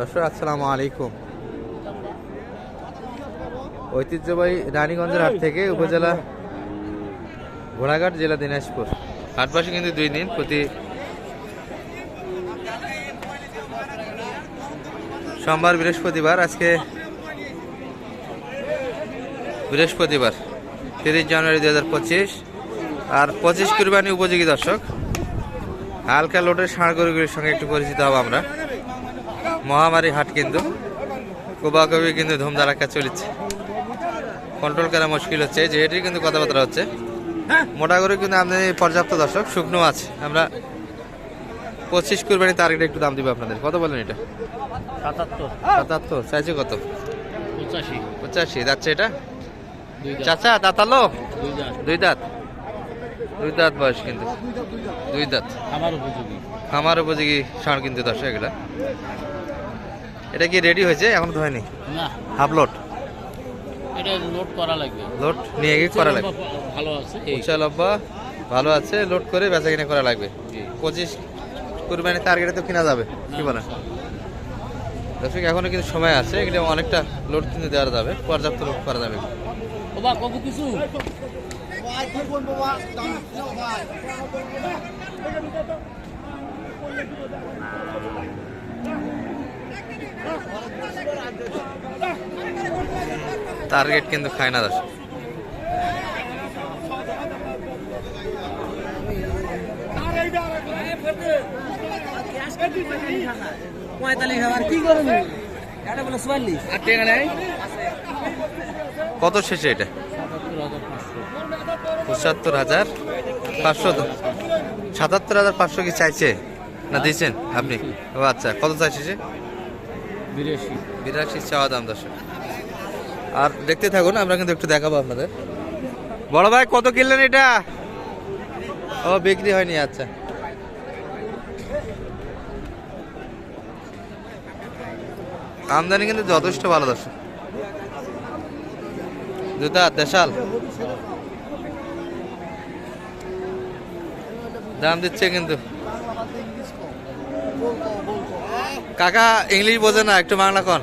দর্শক, আসসালামু আলাইকুম। ঐতিহ্যবাহী রানীগঞ্জের হাট থেকে উপজেলা ঘোড়াঘাট জেলা দিনাজপুর। হাটবাসী কিন্তু দুই দিন প্রতি সোমবার, বৃহস্পতিবার, আজকে বৃহস্পতিবার, তিরিশ জানুয়ারি দু হাজার পঁচিশ। আর পঁচিশ কুরবানি উপযোগী দর্শক। হালকা লোটের ষাঁড় গরুগুলির সঙ্গে একটু পরিচিত হব আমরা। মহামারী হাট কিন্তু কোবাকবি কিন্তু ধুমধারাক্কা চলেছে কন্ট্রোল করা মুশকিল হচ্ছে যে এটির কিন্তু কথাবার্তা হচ্ছে। মোটা করে কিন্তু আমদানি পর্যাপ্ত দর্শক শুকনো আছে। আমরা পঁচিশ কুরবানি টার্গেট একটু দাম দিব আপনাদের। কত বলেন এটা? সাতাত্তর। সাতাত্তর। চাইছে কত? পঁচাশি। পঁচাশি। যাচ্ছে এটা? চাচা দাঁতালো? দুই দাঁত। দুই দাঁত। বয়স কিন্তু। দুই দাঁত। আমার উপযোগী। আমার উপযোগী ষাঁড় কিন্তু দর্শক এগুলা। এটা কি রেডি হয়েছে? এখন ধোয়নি? না। হাফ লোড এটা লোড করা লাগবে। লোড নিয়ে গিয়ে করা লাগবে। ভালো আছে? এই। উঁচা লম্বা ভালো আছে লোড করে বেচা কিনা করা লাগবে। পঁচিশ কুরবানি টার্গেটে তো কিনা যাবে কি বলেন? দর্শক এখনও কিন্তু সময় আছে এগুলো অনেকটা লোড কিন্তু দেওয়া যাবে পর্যাপ্ত লোড করা যাবে। ও বা কবু কিছু? টার্গেট কিন্তু খায় না দর্শক। কত শেষে এটা? পঁচাত্তর হাজার পাঁচশো তো। সাতাত্তর হাজার পাঁচশো কি চাইছে? না দিয়েছেন আপনি? ও আচ্ছা কত চাইছে সে? বিরাশি। বিরাশি চাওয়া দাম, দর্শক। আর দেখতে থাকুন, আমরা কিন্তু একটু দেখাবো আপনাদের। বড় ভাই, কত কিনলেন এটা? ও, বিক্রি হয়নি আচ্ছা। আমদানি কিন্তু যথেষ্ট ভালো, দর্শক। জুতা, দেশাল। দাম দিচ্ছে কিন্তু। কাকা ইংলিশ বোঝে না, একটু বাংলা কন।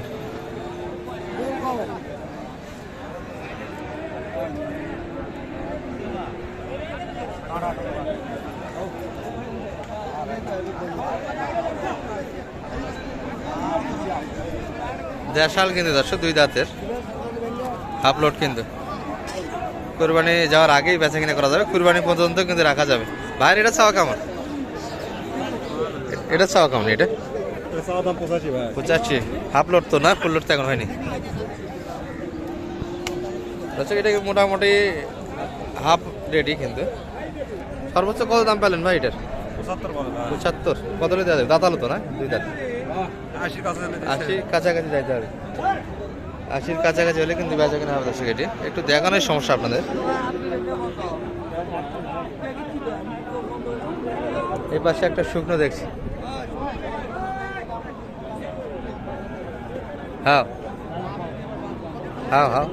দেশাল কিন্তু দর্শক, দুই দাঁতের। আপলোড কিন্তু। কুরবানি যাওয়ার আগেই বেচা কিনে করা যাবে। কুরবানি পর্যন্ত কিন্তু রাখা যাবে। ভাইয়ের এটা চাওয়া কেমন? এটা চাওয়া কেমন, এটা? পঁচাশি হাফ লোড তো না? ফুল লোড তো এখন হয়নি। আচ্ছা এটা মোটামুটি হাফ রেডি কিন্তু? সর্বোচ্চ কত দাম পেলেন ভাই এটার? পঁচাত্তর কত দেওয়া যাবে দাঁতালো তো না? দুই দাঁত। আশি কাছাকাছি যাইতে হবে। আশির কাছাকাছি হলে কিন্তু বেচা কিনা হবে দর্শক এটি একটু দেখানোর সমস্যা আপনাদের। এই পাশে একটা শুকনো দেখছি। হ্যাঁ। হ্যাঁ হ্যাঁ।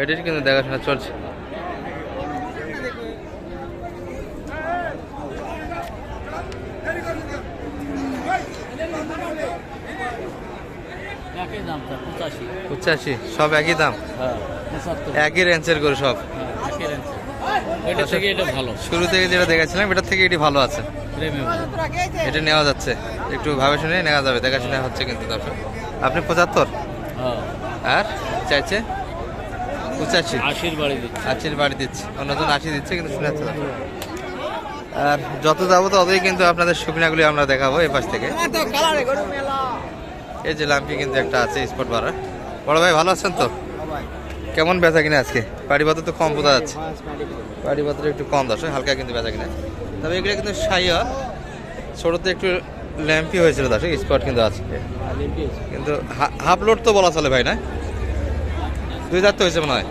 এটির কিন্তু দেখাশোনা চলছে। পঁচাশি। সব একই দাম? হ্যাঁ একই রেঞ্জের করে সব? এটা থেকে এটা ভালো। শুরু থেকে যেটা দেখেছিলাম এটার থেকে এটি ভালো আছে। এটা নেওয়া যাচ্ছে। একটু ভাবে শুনে নেওয়া যাবে দেখাশোনা হচ্ছে কিন্তু দর্শক। আপনি পঁচাত্তর? হ্যাঁ। আর চাইছে? পঁচাশি। আশির বাড়ি দিচ্ছে। আশির বাড়ি দিচ্ছে। অন্যজন আশি দিচ্ছে কিন্তু শুনে যাচ্ছে আর যত যাব ততই কিন্তু আপনাদের শুকনাগুলি আমরা দেখাবো এই পাশ থেকে এই যে লাম্পি কিন্তু একটা আছে স্পট বাড়া বড় ভাই ভালো আছেন তো? কেমন বেচা কিনা আজকে? পাড়িপাত্র তো কম বোঝা যাচ্ছে। পাড়িপাত্র একটু কম দর্শক হালকা কিন্তু বেচা কিনা। তবে এগুলো কিন্তু সাইয়া ছোটোতে একটু ল্যাম্পি হয়েছিল দর্শক স্পট কিন্তু আছে। কিন্তু হা- হাফ লোড তো বলা চলে ভাই না? দুই দাঁত তো হয়েছে মনে হয়।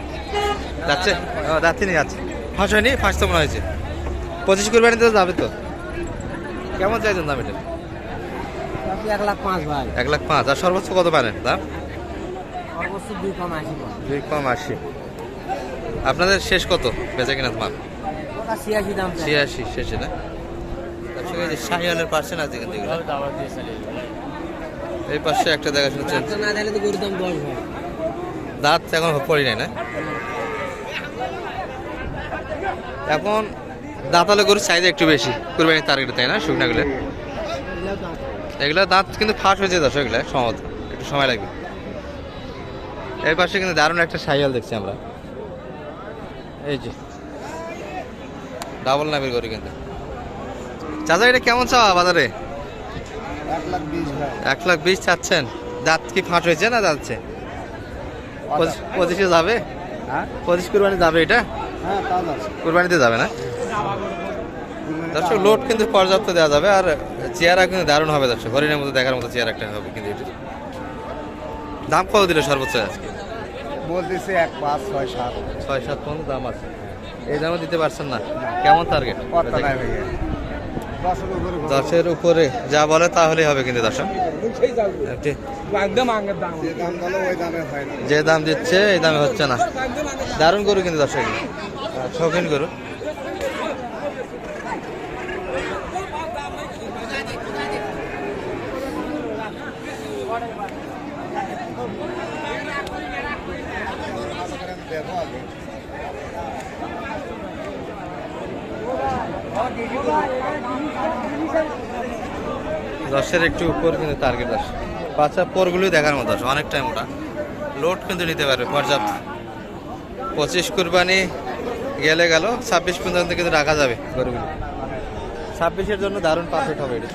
যাচ্ছে? যাচ্ছে নি যাচ্ছে। ফাঁস হয়নি? ফাঁস তো মনে হয়েছে। পঁচিশ কুরবানি তো যাবে তো। কেমন চাইছেন দাম এটা? এক লাখ পাঁচ ভাই। এক লাখ পাঁচ। আর সর্বোচ্চ কত পারেন দাম? দুই কম আশি আপনাদের শেষ কত বেচা কিনা মাল ছিয়াশি। শেষে না? শাহিওয়ালের এই পাশে একটা দেখাশোনা চলছে। দাঁত এখন পড়ি নাই না? এখন দাঁতালে গরুর চাহিদা একটু বেশি। কুরবানির টার্গেট তাই না শুকনাগুলো এগুলো দাঁত। কিন্তু ফাট হয়েছে দশ এগুলো সম্ভবত একটু সময় লাগবে। এই পাশে কিন্তু দারুণ একটা সাইকেল দেখছি আমরা। এই যে। ডাবল নামের গরু কিন্তু। চাচা এটা কেমন চাওয়া বাজারে? এক লাখ বিশ চাচ্ছেন। দাঁত কি ফাট হয়েছে না যাচ্ছে পঁচিশ- যাবে? হ্যাঁ? পঁচিশ কুরবানি যাবে এটা? হ্যাঁ কুরবানিতে যাবে না? দর্শক লোড কিন্তু পর্যাপ্ত দেওয়া যাবে আর চেয়ারা কিন্তু দারুণ হবে দর্শক। হরিণের মতো দেখার মতো চেয়ার একটা হবে কিন্তু এটা দাম কত দিল সর্বোচ্চ আজকে? বলতেছে এক পাঁচ ছয় সাত। ছয় সাত পর্যন্ত দাম আছে। এই দামও দিতে পারছেন না? কেমন টার্গেট দশের উপরে যা বলে তাহলেই হবে কিন্তু দর্শক। একদম যে দাম দিচ্ছে এই দামে হচ্ছে না। দারুণ গরু কিন্তু দর্শক শৌখিন গরু। দশের একটু উপর কিন্তু টার্গেট দশ। বাচ্চা পরগুলোই দেখার মতো আছে অনেক টাইম ওটা। লোড কিন্তু নিতে পারবে, পর্যাপ্ত। পঁচিশ কুরবানি গেলে গেল, ছাব্বিশ পর্যন্ত কিন্তু রাখা যাবে গরুগুলো। ছাব্বিশের জন্য দারুণ পারফেক্ট হবে এটা।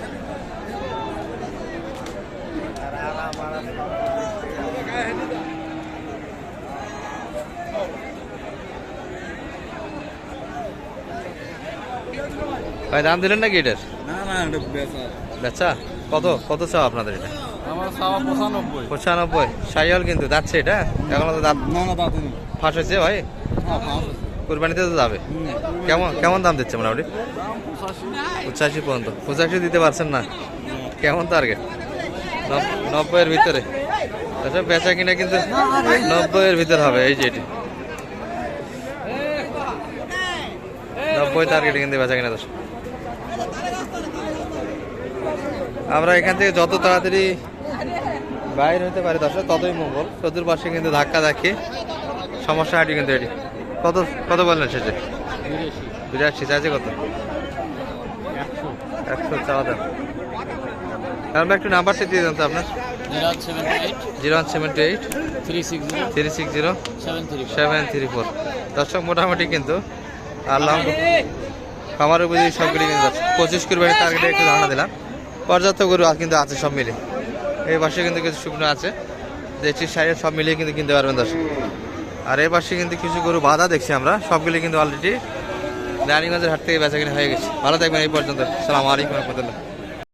ভাই দাম দিলেন নাকি এটার? না না এটা বেচা। বেচা? কত? কত চাও আপনাদের এটা? পঁচানব্বই। পঁচানব্বই। সাইয়াল কিন্তু যাচ্ছে এটা এখন তো দাঁত না না দাদু ফাঁস হয়েছে ভাই? কুরবানিতে তো যাবে। কেমন কেমন দাম দিচ্ছে মোটামুটি? পঁচাশি। পর্যন্ত। পঁচাশি দিতে পারছেন না। কেমন টার্গেট নব্বইয়ের ভিতরে। আচ্ছা বেচা কিনা কিন্তু নব্বইয়ের ভিতরে হবে এই যে এটি। নব্বই টার্গেটে কিন্তু বেচা কিনা দশ আমরা এখান থেকে যত তাড়াতাড়ি বাইরে হতে পারি দর্শক ততই মঙ্গল। চতুর্পাশে কিন্তু ধাক্কা ধাক্কি। সমস্যা হাঁটি কিন্তু এটি। কত কত বললেন শেষে? বিরাশি। চাইছে কত? একশো চাওয়া দাম তারপর একটু নাম্বারটা দিয়ে দেন তো আপনার। Zero one seven two eight. Three six zero three six zero. Seven three seven three four. দর্শক মোটামুটি কিন্তু আল্লাহ খামার উপরে সবগুলি কিন্তু আছে। পঁচিশ কুরবানি টার্গেটে একটু ধারণা দিলাম। পর্যাপ্ত গরু আর কিন্তু আছে সব মিলে এই পাশে কিন্তু কিছু শুকনো আছে। দেখছি সাইডে সব মিলিয়ে কিন্তু কিনতে পারবেন দর্শক। আর এই পাশে কিন্তু কিছু গরু বাধা দেখছি আমরা। সবগুলি কিন্তু অলরেডি রানিগঞ্জের হাট থেকে বেচা কিনে হয়ে গেছে। ভালো থাকবেন এই পর্যন্ত। সালাম আলাইকুম রহমতুল্লাহ।